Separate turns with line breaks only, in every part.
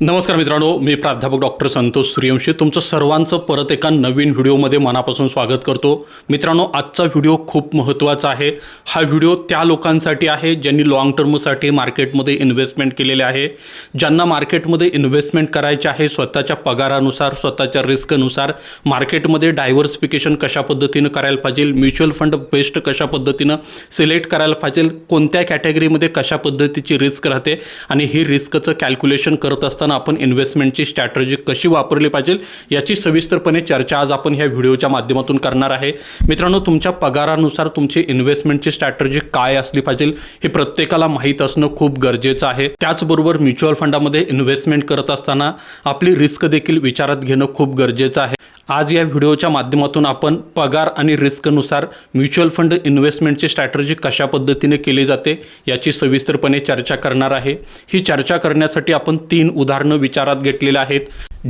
नमस्कार मित्रांनो मी प्राध्यापक डॉक्टर संतोष सूर्यवंशी. तुमचं सर्वांचं परत एका नवीन व्हिडिओमध्ये मनापासून स्वागत करतो. मित्रांनो आजचा व्हिडिओ खूप महत्त्वाचा आहे. हा व्हिडिओ त्या लोकांसाठी आहे ज्यांनी लॉंग टर्मसाठी मार्केटमध्ये इन्व्हेस्टमेंट केलेले आहे. ज्यांना मार्केटमध्ये इन्व्हेस्टमेंट करायचे आहे स्वतःच्या पगारानुसार स्वतःच्या रिस्कनुसार मार्केटमध्ये डायव्हर्सिफिकेशन कशा पद्धतीनं करायला पाहिजे म्युच्युअल फंड बेस्ट कशा पद्धतीनं सिलेक्ट करायला पाहिजे कोणत्या कॅटेगरीमध्ये कशा पद्धतीची रिस्क राहते आणि ही रिस्कचं कॅल्क्युलेशन करत असताना आपण इन्व्हेस्टमेंटची स्ट्रॅटजी कशी वापरली पाहिजे याची सविस्तरपणे चर्चा आज आपण ह्या व्हिडिओच्या माध्यमातून करणार आहे. मित्रांनो तुमच्या पगारानुसार तुमची इन्व्हेस्टमेंटची स्ट्रॅटजी काय असली पाहिजे हे प्रत्येकाला माहीत असणं खूप गरजेचं आहे. त्याचबरोबर म्युच्युअल फंडामध्ये इन्व्हेस्टमेंट करत असताना आपली रिस्क देखील विचारात घेणं खूप गरजेचं आहे. आज या व्हिडिओच्या माध्यमातून आपण पगार आणि रिस्कनुसार म्युच्युअल फंड इन्व्हेस्टमेंटची स्ट्रॅटर्जी कशा पद्धतीने केली जाते याची सविस्तरपणे चर्चा करणार आहे. ही चर्चा करण्यासाठी आपण तीन उदाहरणं विचारात घेतलेली आहेत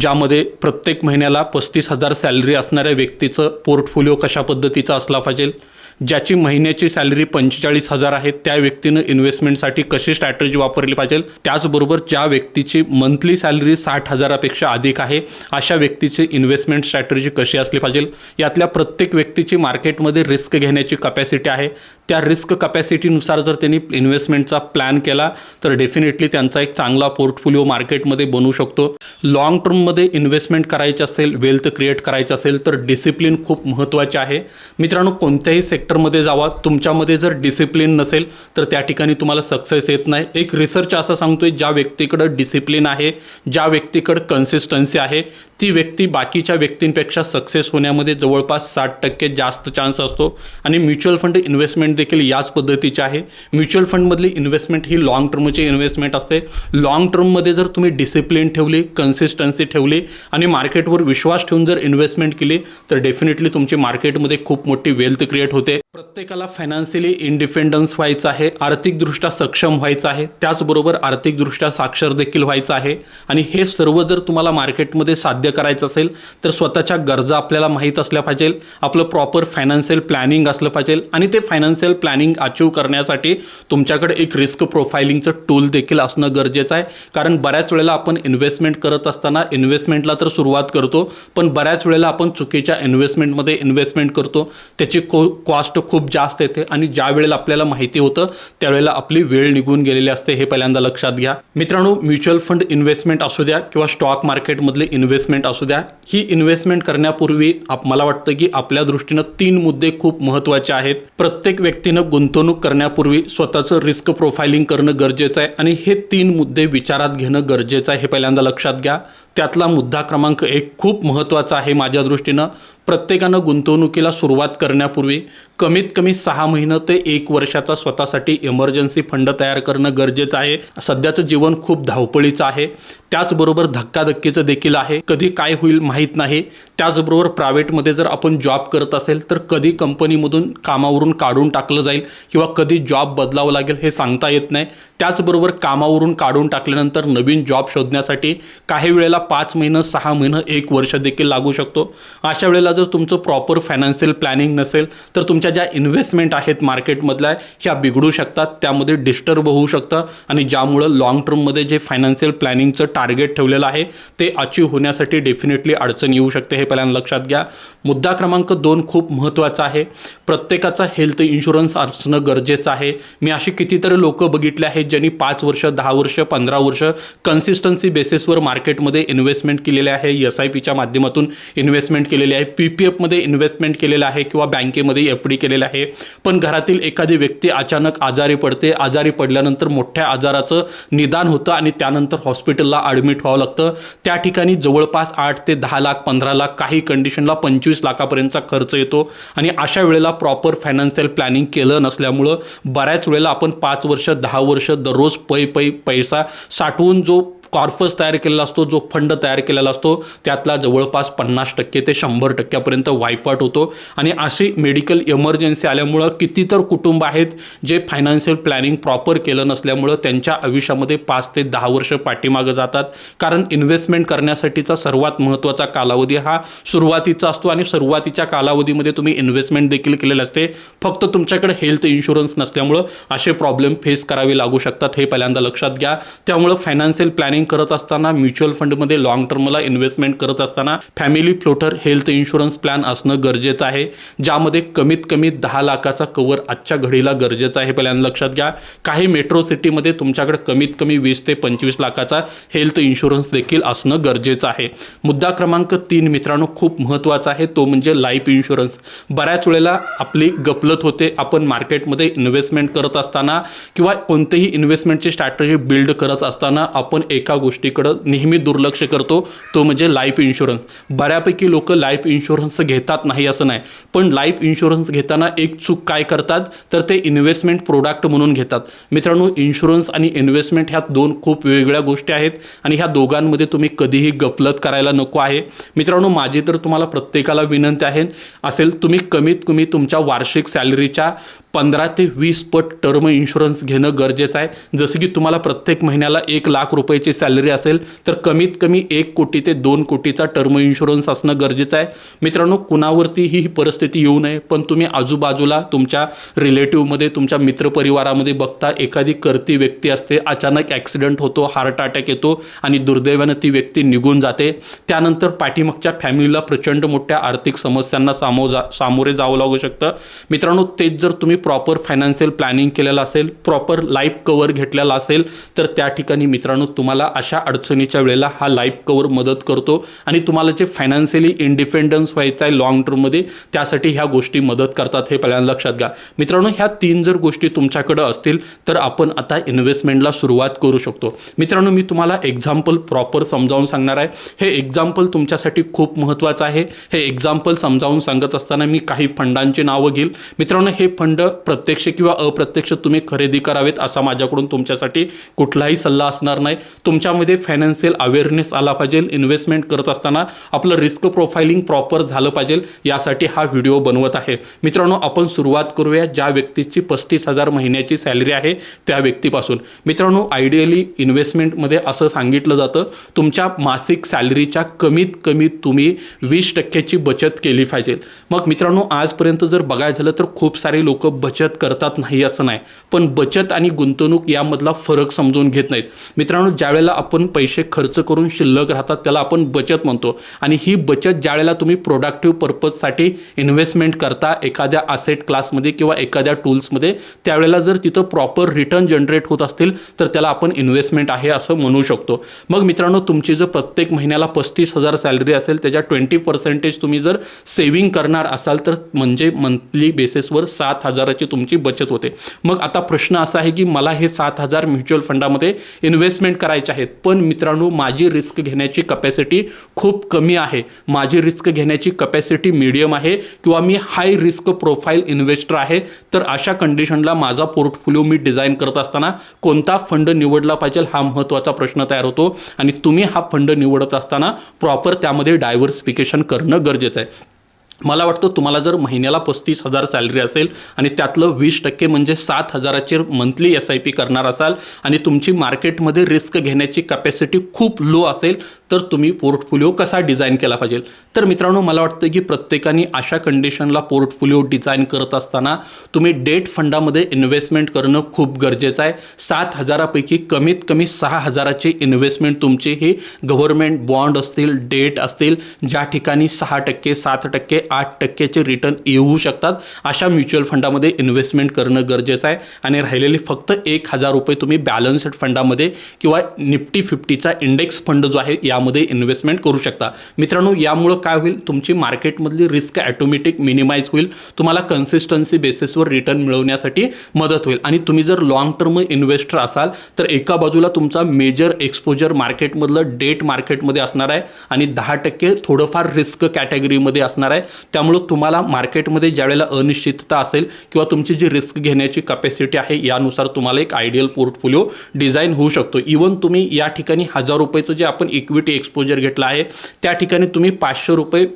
ज्यामध्ये प्रत्येक महिन्याला पस्तीस हजार सॅलरी असणाऱ्या व्यक्तीचं पोर्टफोलिओ कशा पद्धतीचा असला पाहिजे ज्याची महिन्याची सॅलरी पंचेचाळीस हजार आहे त्या व्यक्तीनं इन्व्हेस्टमेंटसाठी कशी स्ट्रॅटजी वापरली पाहिजे? त्याचबरोबर ज्या व्यक्तीची मंथली सॅलरी साठ हजारापेक्षा अधिक आहे अशा व्यक्तीची इन्व्हेस्टमेंट स्ट्रॅटजी कशी असली पाहिजे? यातल्या प्रत्येक व्यक्तीची मार्केटमध्ये रिस्क घेण्याची कपॅसिटी आहे. त्या रिस्क कपॅसिटीनुसार जर त्यांनी इन्व्हेस्टमेंटचा प्लॅन केला तर डेफिनेटली त्यांचा एक चांगला पोर्टफोलिओ मार्केटमध्ये बनू शकतो. लॉंग टर्ममध्ये इन्व्हेस्टमेंट करायची असेल वेल्थ क्रिएट करायचं असेल तर डिसिप्लिन खूप महत्त्वाचे आहे. मित्रांनो कोणत्याही सेक्टरमध्ये जावा तुमच्यामध्ये जर डिसिप्लिन नसेल तर त्या ठिकाणी तुम्हाला सक्सेस येत नाही. एक रिसर्च असं सांगतोय ज्या व्यक्तीकडं डिसिप्लिन आहे ज्या व्यक्तीकडं कन्सिस्टन्सी आहे ती व्यक्ती बाकीच्या व्यक्तींपेक्षा सक्सेस होण्यामध्ये जवळपास साठ टक्के जास्त चान्स असतो. आणि म्युच्युअल फंड इन्व्हेस्टमेंट देखील याच पद्धतीचे आहे. म्युच्युअल फंडमधली इन्व्हेस्टमेंट ही लाँग टर्मची इन्व्हेस्टमेंट असते. लाँग टर्ममध्ये जर तुम्ही डिसिप्लिन ठेवली कन्सिस्टन्सी ठेवली आणि मार्केटवर विश्वास ठेवून जर इन्व्हेस्टमेंट केली तर डेफिनेटली तुमची मार्केटमध्ये खूप मोठी वेल्थ क्रिएट होते. प्रत्येकाला फायनान्शियली इंडिपेंडन्स व्हायचं आहे आर्थिकदृष्ट्या सक्षम व्हायचं आहे. त्याचबरोबर आर्थिकदृष्ट्या साक्षर देखील व्हायचं आहे. आणि हे सर्व जर तुम्हाला मार्केटमध्ये साध्य करायचं असेल तर स्वतःच्या गरजा आपल्याला माहीत असल्या पाहिजे. आपलं प्रॉपर फायनान्शियल प्लॅनिंग असलं पाहिजे. आणि ते फायनान्शियल प्लॅनिंग अचीव करण्यासाठी तुमच्याकडे एक रिस्क प्रोफायलिंगचं टूल देखील असणं गरजेचं आहे. कारण बऱ्याच वेळेला आपण इन्व्हेस्टमेंट करत असताना इन्व्हेस्टमेंटला तर सुरुवात करतो पण बऱ्याच वेळेला आपण चुकीच्या इन्व्हेस्टमेंटमध्ये इन्व्हेस्टमेंट करतो. त्याची को कॉस्ट खूप जास्त येते आणि ज्या वेळेला आपल्याला माहिती होतं त्यावेळेला आपली वेळ निघून गेलेली असते हे पहिल्यांदा लक्षात घ्या. मित्रांनो म्युच्युअल फंड इन्व्हेस्टमेंट असू द्या किंवा स्टॉक मार्केटमधले इन्व्हेस्टमेंट असू द्या ही इन्व्हेस्टमेंट करण्यापूर्वी मला वाटतं की आपल्या दृष्टीनं तीन मुद्दे खूप महत्त्वाचे आहेत. प्रत्येक व्यक्ती व्यक्तीनं गुंतवणूक करण्यापूर्वी स्वतःचं रिस्क प्रोफायलिंग करणं गरजेचं आहे. आणि हे तीन मुद्दे विचारात घेणं गरजेचं आहे. हे पहिल्यांदा लक्षात घ्या. त्यातला मुद्दा क्रमांक एक खूप महत्त्वाचा आहे माझ्या दृष्टीनं. प्रत्येकानं गुंतवणुकीला सुरुवात करण्यापूर्वी कमीत कमी सहा महिनं ते एक वर्षाचा स्वतःसाठी इमर्जन्सी फंड तयार करणं गरजेचं आहे. सध्याचं जीवन खूप धावपळीचं आहे. त्याचबरोबर धक्काधक्कीचं देखील आहे. कधी काय होईल माहीत नाही. त्याचबरोबर प्रायव्हेटमध्ये जर आपण जॉब करत असेल तर कधी कंपनीमधून कामावरून काढून टाकलं जाईल किंवा कधी जॉब बदलावं लागेल हे सांगता येत नाही. त्याचबरोबर कामावरून काढून टाकल्यानंतर नवीन जॉब शोधण्यासाठी काही वेळेला पाच महिनं सहा महिनं एक वर्ष देखील लागू शकतो. अशा वेळेला जर तुमचं प्रॉपर फायनान्शियल प्लॅनिंग नसेल तर तुमच्या ज्या इन्व्हेस्टमेंट आहेत मार्केटमधल्या ह्या बिघडू शकतात त्यामध्ये डिस्टर्ब होऊ शकतं आणि ज्यामुळं लाँग टर्ममध्ये जे फायनान्शियल प्लॅनिंगचं टार्गेट ठेवलेलं आहे ते अचीव होण्यासाठी डेफिनेटली अडचण येऊ शकते हे पहिल्यांदा लक्षात घ्या. मुद्दा क्रमांक दोन खूप महत्त्वाचा आहे. प्रत्येकाचा हेल्थ इन्शुरन्स असणं गरजेचं आहे. मी अशी कितीतरी लोक बघितले आहेत ज्यांनी पाच वर्ष दहा वर्ष पंधरा वर्ष कन्सिस्टन्सी बेसिसवर मार्केटमध्ये इन्व्हेस्टमेंट केलेले आहे एस आय पीच्या माध्यमातून इन्व्हेस्टमेंट केलेली आहे पी पी एफमध्ये इन्व्हेस्टमेंट केलेलं आहे किंवा बँकेमध्ये एफ डी केलेलं आहे. पण घरातील एखादी व्यक्ती अचानक आजारी पडते आजारी पडल्यानंतर मोठ्या आजाराचं निदान होतं आणि त्यानंतर हॉस्पिटलला ॲडमिट व्हावं लागतं. त्या ठिकाणी जवळपास आठ ते दहा लाख पंधरा लाख काही कंडिशनला पंचवीस लाखापर्यंतचा खर्च येतो आणि अशा वेळेला प्रॉपर फायनान्शियल प्लॅनिंग केलं नसल्यामुळं बऱ्याच वेळेला आपण पाच वर्ष दहा वर्ष दररोज पै पै पैसा साठवून जो कॉर्पस तयार केलेला असतो जो फंड तयार केलेला असतो त्यातला जवळपास पन्नास टक्के ते शंभर टक्क्यापर्यंत वायपाट होतो. आणि अशी मेडिकल इमर्जन्सी आल्यामुळं किती तर कुटुंब आहेत जे फायनान्शियल प्लॅनिंग प्रॉपर केलं नसल्यामुळं त्यांच्या आयुष्यामध्ये पाच ते दहा वर्ष पाठीमागं जातात. कारण इन्व्हेस्टमेंट करण्यासाठीचा सर्वात महत्त्वाचा कालावधी हा सुरुवातीचा असतो आणि सुरुवातीच्या कालावधीमध्ये तुम्ही इन्व्हेस्टमेंट देखील केलेलं असते. फक्त तुमच्याकडे हेल्थ इन्शुरन्स नसल्यामुळं असे प्रॉब्लेम फेस करावे लागू शकतात हे पहिल्यांदा लक्षात घ्या. त्यामुळं फायनान्शियल प्लॅनिंग करत असताना म्युच्युअल फंडमध्ये लॉंग टर्मला इन्व्हेस्टमेंट करत असताना family floater health insurance plan असणं गरजेचं आहे ज्यामध्ये कमीत कमी दहा लाखाचा कवर आजच्या घडीला गरजेचं आहे. पहिल्यांदा लक्षात घ्या काही मेट्रो सिटीमध्ये तुमच्याकडे कमीत कमी वीस ते पंचवीस लाखाचा हेल्थ इन्शुरन्स देखील असणं गरजेचं आहे. मुद्दा क्रमांक तीन मित्रांनो खूप महत्त्वाचा आहे. तो म्हणजे लाईफ इन्शुरन्स बऱ्याच वेळेला आपली गपलत होते. आपण मार्केटमध्ये इन्व्हेस्टमेंट करत असताना किंवा कोणतेही इन्व्हेस्टमेंटची स्ट्रॅटजी बिल्ड करत असताना आपण एक गोष्टीकडं नेहमी दुर्लक्ष करतो तो म्हणजे लाईफ इन्शुरन्स बऱ्यापैकी लोक लाईफ इन्शुरन्स घेतात नाही असं नाही. पण लाईफ इन्शुरन्स घेताना एक चूक काय करतात? तर ते इन्व्हेस्टमेंट प्रोडक्ट म्हणून घेतात. मित्रांनो इन्शुरन्स आणि इन्व्हेस्टमेंट ह्या दोन खूप वेगवेगळ्या गोष्टी आहेत आणि ह्या दोघांमध्ये तुम्ही कधीही गफलत करायला नको आहे. मित्रांनो माझी तर तुम्हाला प्रत्येकाला विनंती आहे असेल तुम्ही कमीत कमी तुमच्या वार्षिक सॅलरीच्या पंधरा ते वीस पट टर्म इन्शुरन्स घेणं गरजेचं आहे. जसं की तुम्हाला प्रत्येक महिन्याला एक लाख रुपयाची सॅलरी असेल तर कमीत कमी एक कोटी ते दोन कोटीचा टर्म इन्शुरन्स असणं गरजेचं आहे. मित्रांनो कुणावरती ही परिस्थिती येऊ नये पण तुम्ही आजूबाजूला तुमच्या रिलेटिव्हमध्ये तुमच्या मित्रपरिवारामध्ये बघता एखादी करती व्यक्ती असते अचानक ॲक्सिडेंट होतो हार्ट अटॅक येतो आणि दुर्दैवानं ती व्यक्ती निघून जाते. त्यानंतर पाठीमागच्या फॅमिलीला प्रचंड मोठ्या आर्थिक समस्यांना सामो जा सामोरे जावं लागू शकतं. मित्रांनो तेच जर तुम्ही प्रॉपर फायनान्शियल प्लॅनिंग केलेलं असेल प्रॉपर लाईफ कवर घेतलेला असेल तर त्या ठिकाणी मित्रांनो तुम्हाला अशा अडचणीच्या वेळेला हा लाईफ कवर मदत करतो. आणि तुम्हाला जे फायनान्शियली इंडिपेंडन्स व्हायचं आहे लॉंग टर्ममध्ये त्यासाठी ह्या गोष्टी मदत करतात हे पहिल्यांदा लक्षात घ्या. मित्रांनो ह्या तीन जर गोष्टी तुमच्याकडं असतील तर आपण आता इन्व्हेस्टमेंटला सुरुवात करू शकतो. मित्रांनो मी तुम्हाला एक्झाम्पल प्रॉपर समजावून सांगणार आहे. हे एक्झाम्पल तुमच्यासाठी खूप महत्त्वाचं आहे. हे एक्झाम्पल समजावून सांगत असताना मी काही फंडांची नावं घेईल. मित्रांनो हे फंड प्रत्यक्ष किंवा अप्रत्यक्ष तुम्ही खरेदी करावेत असा माझ्याकडून तुमच्यासाठी कुठलाही सल्ला असणार नाही. तुम तुमच्यामध्ये फायनान्शियल अवेअरनेस आला पाहिजे इन्व्हेस्टमेंट करत असताना आपलं रिस्क प्रोफाइलिंग प्रॉपर झालं पाहिजे यासाठी हा व्हिडिओ बनवत आहे. मित्रांनो आपण सुरुवात करूया. ज्या व्यक्तीची पस्तीस हजार महिन्याची सॅलरी आहे त्या व्यक्तीपासून. मित्रांनो आयडियली इन्व्हेस्टमेंटमध्ये असं सांगितलं जातं तुमच्या मासिक सॅलरीच्या कमीत कमी तुम्ही वीस टक्क्याची बचत केली पाहिजे. मग मित्रांनो आजपर्यंत जर बघायचं झालं तर खूप सारे लोक बचत करतात नाही असं नाही. पण बचत आणि गुंतवणूक यामधला फरक समजून घेत नाहीत. मित्रांनो ज्यावेळेला वेळेला आपण पैसे खर्च करून शिल्लक राहतात त्याला आपण बचत म्हणतो. आणि ही बचत ज्या वेळेला तुम्ही प्रोडक्टिव्ह पर्पजसाठी इन्व्हेस्टमेंट करता एखाद्या असेट क्लासमध्ये किंवा एखाद्या टूल्समध्ये त्यावेळेला जर तिथं प्रॉपर रिटर्न जनरेट होत असतील तर त्याला आपण इन्व्हेस्टमेंट आहे असं म्हणू शकतो. मग मित्रांनो तुमची जर प्रत्येक महिन्याला पस्तीस हजार सॅलरी असेल त्याच्या ट्वेंटी पर्सेंटेज तुम्ही जर सेव्हिंग करणार असाल तर म्हणजे मंथली बेसिसवर सात हजाराची तुमची बचत होते. मग आता प्रश्न असा आहे की मला हे सात हजार म्युच्युअल फंडामध्ये इन्व्हेस्टमेंट करायचे आहेत. पण मित्रांनो माझी रिस्क घेण्याची कपॅसिटी खूप कमी आहे. माझी रिस्क घेण्याची कपॅसिटी मिडियम आहे किंवा मी हाय रिस्क प्रोफाईल इन्व्हेस्टर आहे. तर अशा कंडिशनला माझा पोर्टफोलिओ मी डिझाईन करत असताना कोणता फंड निवडला पाहिजे हा महत्त्वाचा प्रश्न तयार होतो. आणि तुम्ही हा फंड निवडत असताना प्रॉपर त्यामध्ये डायव्हर्सिफिकेशन करणं गरजेचं आहे. मला वाटतं तुम्हाला जर महिन्याला पस्तीस हजार सॅलरी असेल आणि त्यातलं वीस टक्के म्हणजे सात हजाराची मंथली एस आय पी करणार असाल आणि तुमची मार्केटमध्ये रिस्क घेण्याची कॅपॅसिटी खूप लो असेल तर तुम्ही पोर्टफोलिओ कसा डिझाईन केला पाहिजे? तर मित्रांनो मला वाटतं की प्रत्येकाने अशा कंडिशनला पोर्टफोलिओ डिझाईन करत असताना तुम्ही डेट फंडामध्ये इन्व्हेस्टमेंट करणं खूप गरजेचं आहे. सात हजारापैकी कमीत कमी सहा हजाराची इन्व्हेस्टमेंट तुमची ही गव्हर्नमेंट बॉन्ड असतील डेट असतील ज्या ठिकाणी सहा टक्के सात टक्के आठ टक्क्याचे रिटर्न येऊ शकतात. अशा म्युच्युअल फंडामध्ये इन्व्हेस्टमेंट करणं गरजेचं आहे. आणि राहिलेली फक्त एक हजार रुपये तुम्ही बॅलन्स्ड फंडामध्ये किंवा निफ्टी फिफ्टीचा इंडेक्स फंड जो आहे यामध्ये इन्व्हेस्टमेंट करू शकता. मित्रांनो यामुळं काय होईल? तुमची मार्केटमधली रिस्क ॲटोमॅटिक मिनिमाइज होईल. तुम्हाला कन्सिस्टन्सी बेसिसवर रिटर्न मिळवण्यासाठी मदत होईल. आणि तुम्ही जर लॉंग टर्म इन्व्हेस्टर असाल तर एका बाजूला तुमचा मेजर एक्सपोजर मार्केटमधलं डेट मार्केटमध्ये असणार आहे. आणि दहा टक्के थोडंफार रिस्क कॅटेगरीमध्ये असणार आहे. त्यामुळं तुम्हाला मार्केटमध्ये ज्यावेळेला अनिश्चितता असेल किंवा तुमची जी रिस्क घेण्याची कपॅसिटी आहे यानुसार तुम्हाला एक आयडियल पोर्टफोलिओ डिझाईन होऊ शकतो. इवन तुम्ही या ठिकाणी हजार रुपयेचं जे आपण इक्विटी एक्सपोजर घेतलं आहे त्या ठिकाणी तुम्ही पाचशे रुपये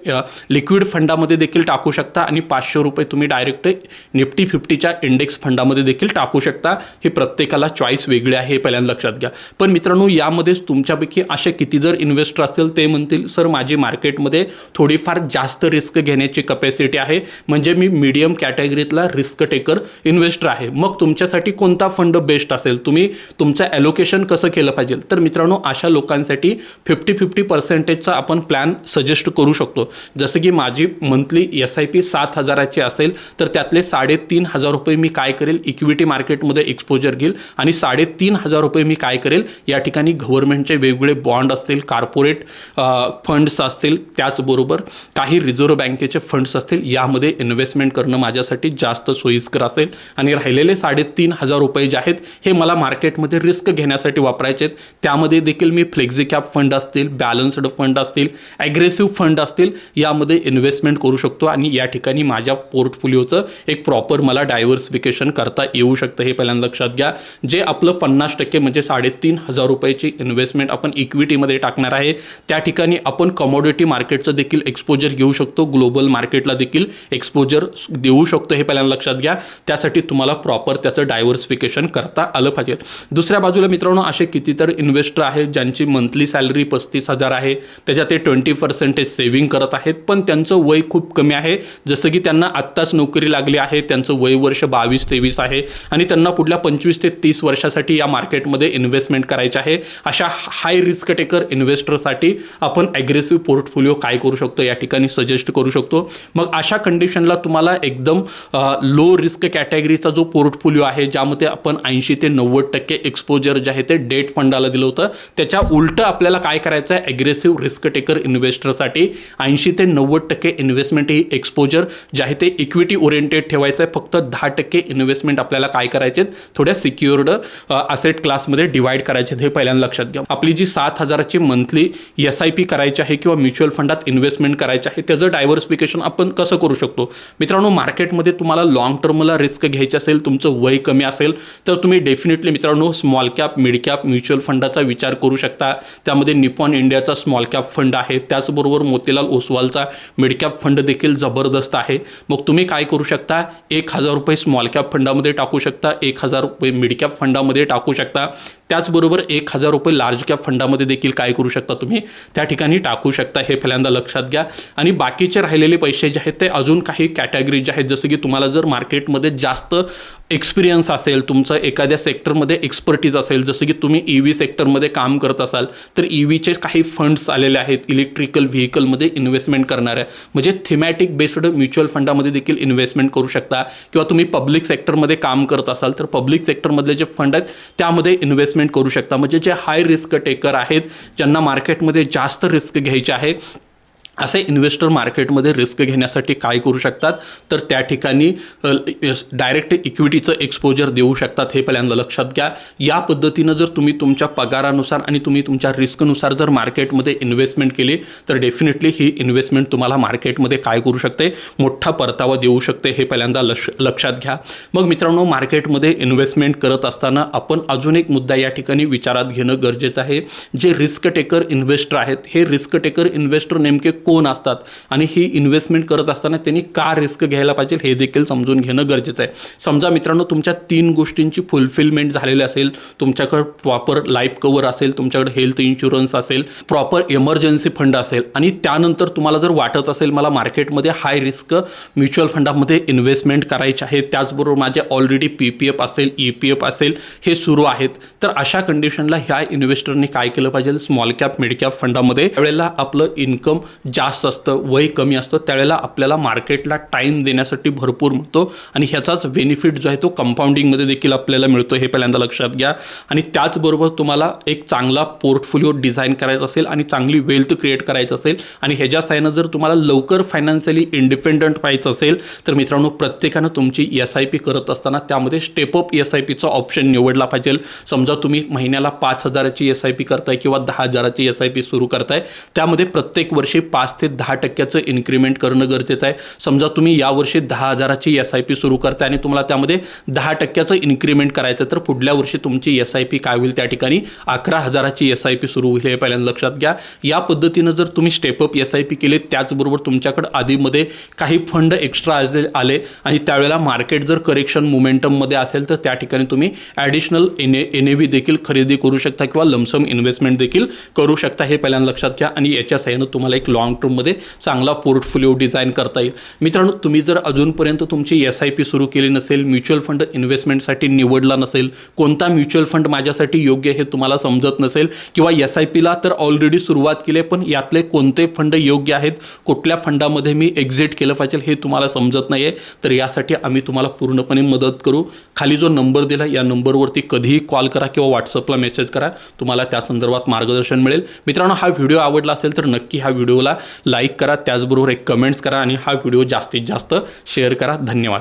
लिक्विड फंडामध्ये देखील टाकू शकता आणि पाचशे रुपये तुम्ही डायरेक्ट निफ्टी फिफ्टीच्या इंडेक्स फंडामध्ये देखील टाकू शकता. हे प्रत्येकाला चॉईस वेगळी आहे हे पहिल्यांदा लक्षात घ्या. पण मित्रांनो यामध्येच तुमच्यापैकी असे किती जर इन्व्हेस्टर असतील ते म्हणतील सर माझी मार्केटमध्ये थोडीफार जास्त रिस्क घेण्याची कपॅसिटी आहे. म्हणजे मी मीडियम कॅटेगरीतला रिस्क टेकर इन्व्हेस्टर आहे. मग तुमच्यासाठी कोणता फंड बेस्ट असेल? तुम्ही तुमचं ॲलोकेशन कसं केलं पाहिजे? तर मित्रांनो अशा लोकांसाठी फिफ्टी फिफ्टी पर्सेंटेजचा आपण प्लॅन सजेस्ट करू शकतो. जसं की माझी मंथली एस आय पी सात हजाराची असेल तर त्यातले साडेतीन हजार रुपये मी काय करेल? इक्विटी मार्केटमध्ये एक्सपोजर घेईल आणि साडेतीन हजार रुपये मी काय करेल? या ठिकाणी गव्हर्नमेंटचे वेगवेगळे बॉन्ड असतील कार्पोरेट फंड्स असतील त्याचबरोबर काही रिझर्व्ह बँकेचे फंड्स असतील यामध्ये इन्व्हेस्टमेंट करणं माझ्यासाठी जास्त सोयीस्कर असेल. आणि राहिलेले साडेतीन हजार रुपये जे आहेत हे मला मार्केटमध्ये रिस्क घेण्यासाठी वापरायचे आहेत. त्यामध्ये देखील मी फ्लेक्झी कॅप फंड असतील बॅलन्स्ड फंड असतील ॲग्रेसिव्ह फंड असतील यामध्ये इन्व्हेस्टमेंट करू शकतो. आणि या ठिकाणी माझ्या पोर्टफोलिओचं एक प्रॉपर मला डायव्हर्सिफिकेशन करता येऊ शकतं हे पहिल्यांदा लक्षात घ्या. जे आपलं पन्नास टक्के म्हणजे साडेतीन हजार रुपयाची इन्व्हेस्टमेंट आपण इक्विटीमध्ये टाकणार आहे त्या ठिकाणी आपण कमोडिटी मार्केटचं देखील एक्सपोजर घेऊ शकतो. ग्लोबल ग्लोबल मार्केटला देखील एक्सपोजर देऊ शकतो हे पहिल्यांदा लक्षात घ्या. त्यासाठी तुम्हाला प्रॉपर त्याचं डायव्हर्सिफिकेशन करता आलं पाहिजे. दुसऱ्या बाजूला मित्रांनो असे कितीतर इन्व्हेस्टर आहेत ज्यांची मंथली सॅलरी पस्तीस हजार आहे. त्याच्यात ते ट्वेंटी पर्सेंटेज सेव्हिंग करत आहेत. पण त्यांचं वय खूप कमी आहे. जसं की त्यांना आत्ताच नोकरी लागली आहे. त्यांचं वय वर्ष बावीस तेवीस आहे. आणि त्यांना पुढल्या पंचवीस ते तीस वर्षासाठी या मार्केटमध्ये इन्व्हेस्टमेंट करायचे आहे. अशा हाय रिस्क टेकर इन्व्हेस्टरसाठी आपण ॲग्रेसिव्ह पोर्टफोलिओ काय करू शकतो? या ठिकाणी सजेस्ट करू शकतो. मग अशा कंडिशनला तुम्हाला एकदम लो रिस्क कॅटेगरीचा जो पोर्टफोलिओ आहे ज्यामध्ये आपण ऐंशी ते नव्वद टक्के एक्सपोजर जे आहे ते डेट फंडाला दिलं होतं त्याच्या उलटं आपल्याला काय करायचं आहे ॲग्रेसिव्ह रिस्क टेकर इन्व्हेस्टरसाठी ऐंशी ते नव्वद टक्के इन्व्हेस्टमेंट ही एक्सपोजर जे आहे ते इक्विटी ओरिएंटेड ठेवायचं आहे फक्त दहा टक्के इन्व्हेस्टमेंट आपल्याला काय करायचे थोड्या सिक्युअर्ड असेट क्लासमध्ये डिवाईड करायचे हे पहिल्यांदा लक्षात घ्या. आपली जी सात हजाराची मंथली एस आय पी करायची आहे किंवा म्युच्युअल फंडात इन्व्हेस्टमेंट करायचं आहे त्याचं डायव्हर्स डायव्हर्सिफिकेशन आपण कसं करू शकतो? मित्रांनो मार्केटमध्ये तुम्हाला लाँग टर्मला रिस्क घ्यायची असेल तुमचं वय कमी असेल तर तुम्ही डेफिनेटली मित्रांनो small cap mid cap mutual फंडाचा विचार करू शकता. त्यामध्ये निपॉन इंडियाचा स्मॉल कॅप फंड आहे. त्याचबरोबर मोतीलाल ओसवालचा मिड कॅप फंड देखील जबरदस्त आहे. मग तुम्ही काय करू शकता? एक हजार रुपये स्मॉल कॅप फंडामध्ये टाकू शकता. एक हजार रुपये मिड कॅप फंडामध्ये टाकू शकता. त्याचबरोबर एक हजार रुपये लार्ज कॅप फंडामध्ये देखील काय करू शकता तुम्ही? त्या ठिकाणी टाकू शकता. हे पहिल्यांदा लक्षात घ्या. आणि बाकीचे राहिलेले पैसे जे आहेत ते अजून काही कॅटेगरीज आहेत जसं की तुम्हाला जर मार्केटमध्ये जास्त एक्सपिरियन्स असेल तुमचं एखाद्या सेक्टरमध्ये एक्सपर्टीज असेल जसं की तुम्ही ई व्ही सेक्टरमध्ये काम करत असाल तर ई व्हीचे काही फंड्स आलेले आहेत. इलेक्ट्रिकल व्हेकलमध्ये इन्व्हेस्टमेंट करणाऱ्या. म्हणजे थिमॅटिक बेस्ड म्युच्युअल फंडामध्ये देखील इन्व्हेस्टमेंट करू शकता. किंवा तुम्ही पब्लिक सेक्टरमध्ये काम करत असाल तर पब्लिक सेक्टरमधले जे फंड आहेत त्यामध्ये इन्व्हेस्टमेंट करू शकता. म्हणजे जे हाय रिस्क टेकर आहेत ज्यांना मार्केटमध्ये जास्त रिस्क घ्यायचे आहे असे इन्व्हेस्टर मार्केटमध्ये रिस्क घेण्यासाठी काय करू शकतात? तर त्या ठिकाणी डायरेक्ट इक्विटीचं एक्सपोजर देऊ शकतात हे पहिल्यांदा लक्षात घ्या. या पद्धतीनं जर तुम्ही तुमच्या पगारानुसार आणि तुम्ही तुमच्या रिस्कनुसार जर मार्केटमध्ये इन्व्हेस्टमेंट केली तर डेफिनेटली ही इन्व्हेस्टमेंट तुम्हाला मार्केटमध्ये काय करू शकते? मोठा परतावा देऊ शकते हे पहिल्यांदा लक्ष लक्षात घ्या. मग मित्रांनो मार्केटमध्ये इन्व्हेस्टमेंट करत असताना आपण अजून एक मुद्दा या ठिकाणी विचारात घेणं गरजेचं आहे. जे रिस्क टेकर इन्व्हेस्टर आहेत हे रिस्क टेकर इन्व्हेस्टर नेमके कोण असतात आणि ही इन्व्हेस्टमेंट करत असताना त्यांनी का रिस्क घ्यायला पाहिजे हे देखील समजून घेणं गरजेचं आहे. समजा मित्रांनो तुमच्या तीन गोष्टींची फुलफिलमेंट झालेली असेल तुमच्याकडं प्रॉपर लाईफ कवर असेल तुमच्याकडे हेल्थ इन्शुरन्स असेल प्रॉपर इमर्जन्सी फंड असेल आणि त्यानंतर तुम्हाला जर वाटत असेल मला मार्केटमध्ये हाय रिस्क म्युच्युअल फंडामध्ये इन्व्हेस्टमेंट करायची आहे त्याचबरोबर माझे ऑलरेडी पी पी एफ असेल ई पी एफ असेल हे सुरू आहेत तर अशा कंडिशनला ह्या इन्व्हेस्टरने काय केलं पाहिजे? स्मॉल कॅप मिड कॅप फंडामध्ये त्यावेळेला आपलं इन्कम जास्त असतं वय कमी असतं त्यावेळेला आपल्याला मार्केटला टाईम देण्यासाठी भरपूर मिळतो. आणि ह्याचाच बेनिफिट जो आहे तो कंपाऊंडिंगमध्ये देखील आपल्याला मिळतो हे पहिल्यांदा लक्षात घ्या. आणि त्याचबरोबर तुम्हाला एक चांगला पोर्टफोलिओ डिझाईन करायचा असेल आणि चांगली वेल्थ क्रिएट करायचं असेल आणि ह्याच्या साहाय्यानं जर तुम्हाला लवकर फायनान्शियली इंडिपेंडंट व्हायचं असेल तर मित्रांनो प्रत्येकानं तुमची एस आय पी करत असताना त्यामध्ये स्टेप अप एस आय पीचा ऑप्शन निवडला पाहिजे. समजा तुम्ही महिन्याला पाच हजाराची एस आय पी करताय किंवा दहा हजाराची एस आय पी सुरू करताय त्यामध्ये प्रत्येक वर्षी पाच ते दहा टक्क्याचं इन्क्रीमेंट करणं गरजेचं आहे. समजा तुम्ही यावर्षी दहा हजाराची एस आय पी सुरू करताय आणि तुम्हाला त्यामध्ये दहा टक्क्याचं इन्क्रीमेंट करायचं तर पुढल्या वर्षी तुमची एस आय पी काय होईल त्या ठिकाणी? अकरा हजाराची एस आय पी सुरू होईल हे पहिल्यांदा लक्षात घ्या. या पद्धतीनं जर तुम्ही स्टेपअप एस आय पी केले त्याचबरोबर तुमच्याकडे आधीमध्ये काही फंड एक्स्ट्रा आले आणि त्यावेळेला मार्केट जर करेक्शन मुमेंटममध्ये असेल तर त्या ठिकाणी तुम्ही additional N A N A V देखील खरेदी करू शकता किंवा लमसम इन्व्हेस्टमेंट देखील करू शकता हे पहिल्यांदा लक्षात घ्या. आणि याच्या सहाय्यानं तुम्हाला एक लॉंग लाँग टर्ममध्ये चांगला पोर्टफोलिओ डिझाईन करता येईल. मित्रांनो तुम्ही जर अजूनपर्यंत तुमची एस आय पी सुरू केली नसेल म्युच्युअल फंड इन्व्हेस्टमेंटसाठी निवडला नसेल कोणता म्युच्युअल फंड माझ्यासाठी योग्य हे तुम्हाला समजत नसेल किंवा एस आय पीला तर ऑलरेडी सुरुवात केली आहे पण यातले कोणते फंड योग्य आहेत कुठल्या फंडामध्ये मी एक्झिट केलं पाहिजे हे तुम्हाला समजत नाही आहे तर यासाठी आम्ही तुम्हाला पूर्णपणे मदत करू. खाली जो नंबर दिला या नंबरवरती कधीही कॉल करा किंवा व्हॉट्सअपला मेसेज करा तुम्हाला त्या संदर्भात मार्गदर्शन मिळेल. मित्रांनो हा व्हिडिओ आवडला असेल तर नक्की हा व्हिडिओला लाईक करा त्याचबरोबर एक कमेंट्स करा आणि हा व्हिडिओ जास्तीत जास्त शेअर करा. धन्यवाद.